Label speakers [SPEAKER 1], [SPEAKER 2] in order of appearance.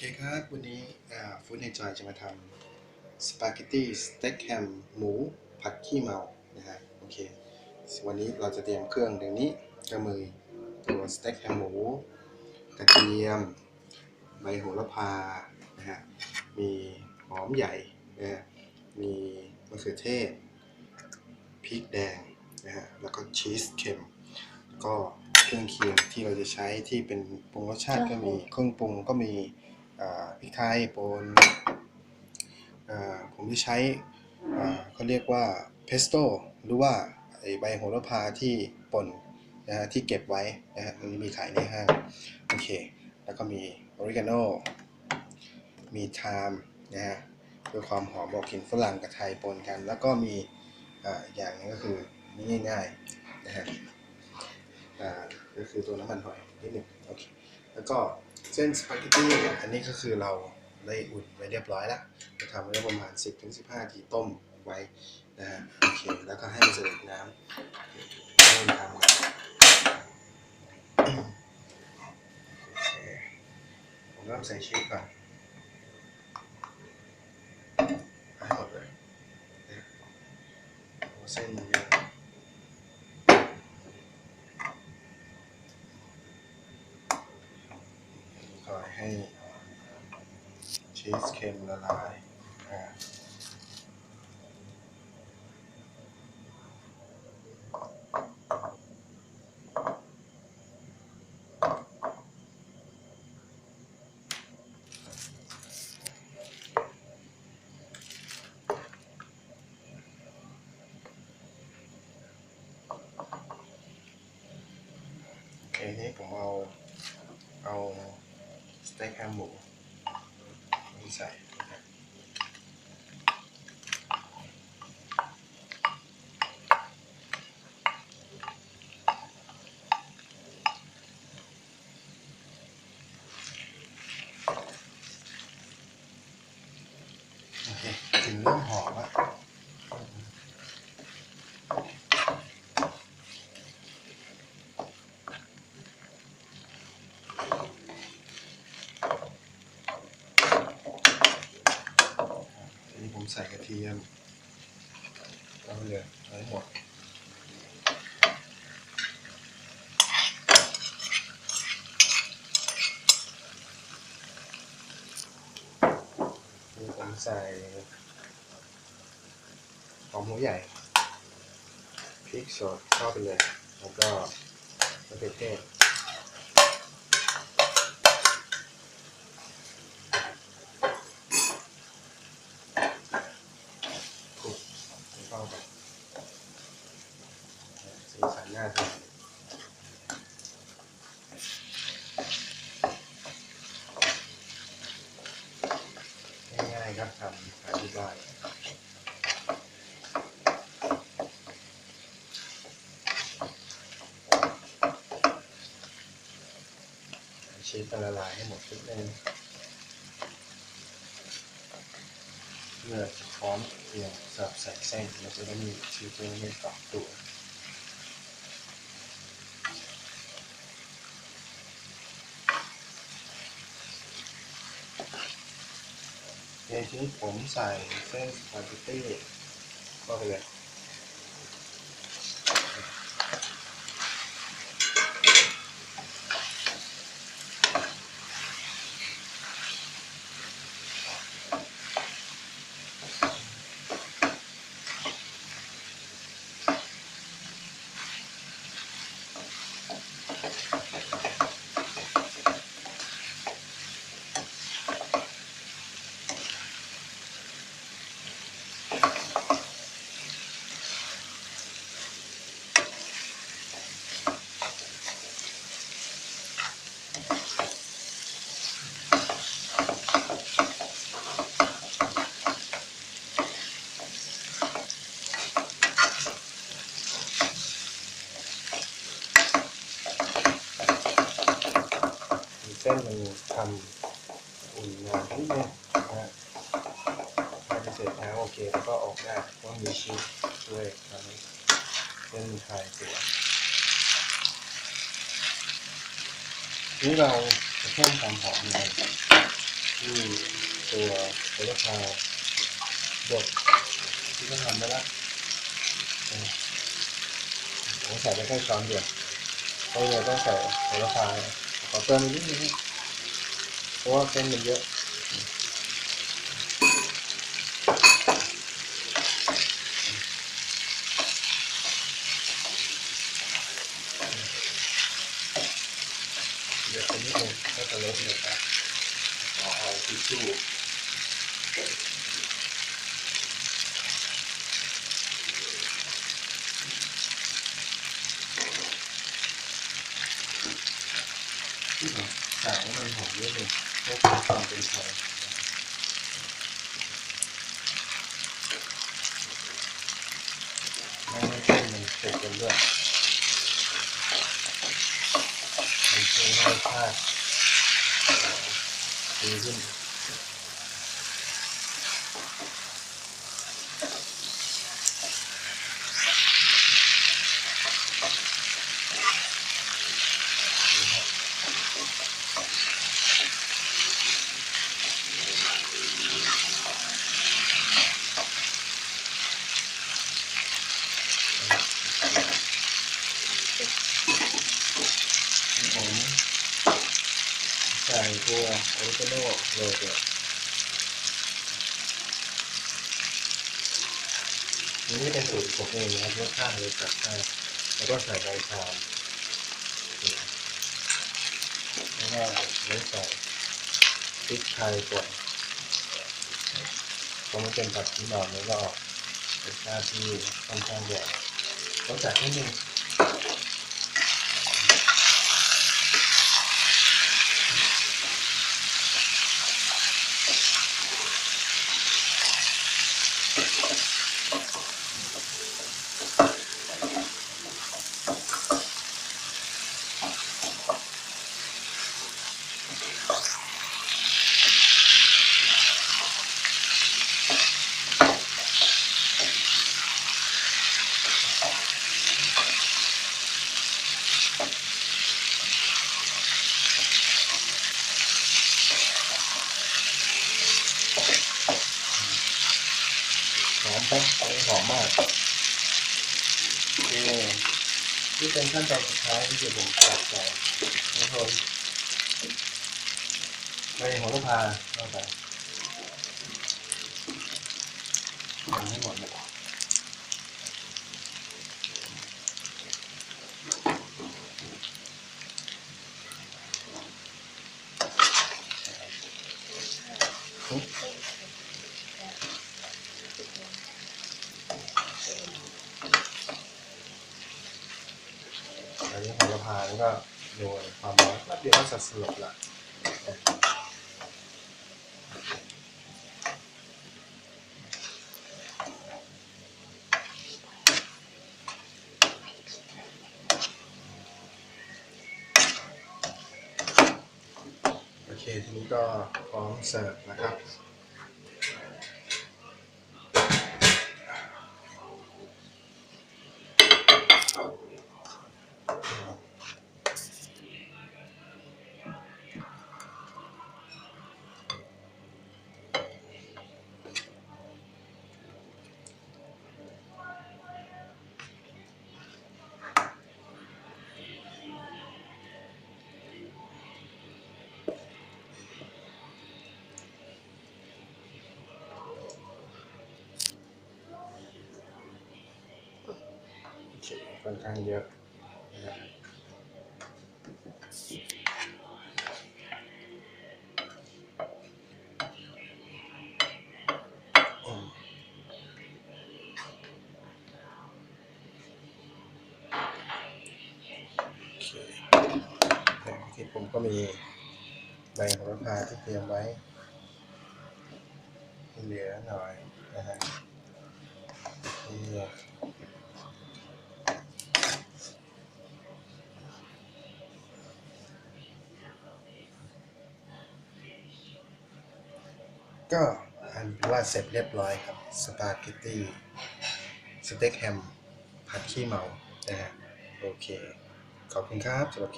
[SPEAKER 1] เคครับ วันนี้ฟู้ดในจอยจะมาทำสปาเกตตี้สเต็กแฮมหมูผัดขี้เมา นะฮะ โอเค วันนี้เราจะเตรียมเครื่องดังนี้ก็มือตัวสเต็กแฮมหมูกระเทียม ใบโหระพา นะฮะ มีหอมใหญ่นะฮะมีมะเขือเทศ พริกแดง นะฮะ แล้วก็ชีสเค็มก็เครื่องเคียงที่เราจะใช้ที่เป็นปรุงรสชาติก็มี เครื่องปรุงก็มี พริกไทยป่นผมจะใช้เขาเรียกว่าเพสโต้หรือว่าใบโหระพาที่ป่นนะฮะที่เก็บไว้นะฮะมันมีขายในห้างโอเค แล้วก็มีออริกาโนมีไทม์นะฮะเพื่อความหอมบอกกลิ่นฝรั่งกับไทยปนกัน แล้วก็มีอีกอย่างนึงก็คือนี่ง่ายๆนะฮะก็คือตัวน้ำมันหอยนิดหนึ่งโอเค แล้วก็เส้นสปาเกตตี้เนี่ยอันนี้ก็คือเราได้อุ่นไว้เรียบร้อยแล้วจะทำไว้ประมาณ 10-15ถึงนาทีต้มไว้นะฮะโอเคแล้วก็ให้มันเสด็จน้ำเริ่มทำกันโอเคผมเริ่มใส่ชีสก่อนให้หมดเลยเส้นมันเยอะ คอยให้ ชีสเค็มละลายโอเคนี่ผมเอา เอาสเต็กแฮมหมู นี่ใส่นะครับโอเคกลิ่นเริ่มหอมแล้วทีนี้ผม ใส่กระเทียมเอาไปเลยเอาให้หมดนี่ผมใส่หอมหัวใหญ่พริกสดเข้าไปเลย แล้วก็มะเขือเทศคลุกให้เข้ากัน สีสันน่าทานง่ายๆครับทำทานที่บ้านชีสมันละลายให้หมดทุกเองเพื่อพร้อมเตรียมสำหรับใส่เส้นเราจะได้มีชีสที่ไม่เกาะตัว ในชุดผมใส่เส้นสปาเกตตี้ก็ไปเลย เส้นมันทำอุ่นนานนิดนึงนะฮะถ้าจะเสร็จแล้วโอเคแล้วก็ออกได้เพรามีชีสช่วยทำให้เส้นคลายตัวนี่เราจะเพิ่มความหอมในที่ตัวโหระพาบดที่เขาทำไว้ละผมใส่ไปแค่ช้อนเดียวเพราะเราต้องใส่โหระพาขอเติมอีกนิดาวาเส้นมันเยอะ เดี๋ยวไปนิดนึงก็จะลดเลยครับขอเอาทิชชู่ที่ผมใส่ให้มันหอมนิดนึงเพื่อความเป็นไทยไม่ให้เส้นมันติดกันด้วย มันช่วยให้รสชาติดีขึ้นผมใส่ตัวออริกา โน่โรยด้วยนี่เป็นสูตรผมเองนะครับรสชาติเลยจัดได้แล้วก็ใส่ใบชามแล้วก็ไว้ใส่พริกไทยก่อนเพราะมันเป็นผัดที่นอนแล้วก็ออกรสชาติที่ค่อนข้างแย่ต้องจัดนิดนึง ไหมหอมมากโอเคนี่เป็นขั้นตอนสุดท้ายที่จะผมจัดใส่ทุกคนใบโหระพาเข้าไปทำให้หมดเลย นนี้โหระพาแล้วก็โรยความร้อนแป๊บเดียวก็จะสลบละโอเคทีนี้ก็พร้อมเสิร์ฟนะครับ ค่อนข้างเยอะนะครับอืมโอเคที่ผมก็มีใบโหระพาที่เตรียมไว้ เหลือหน่อยนะฮะนี่ ก็อันว่าเสร็จเรียบร้อยครับสปาเกตตี้สเต็กแฮมผัดขี้เมานะฮะโอเค ขอบคุณครับสำหรับ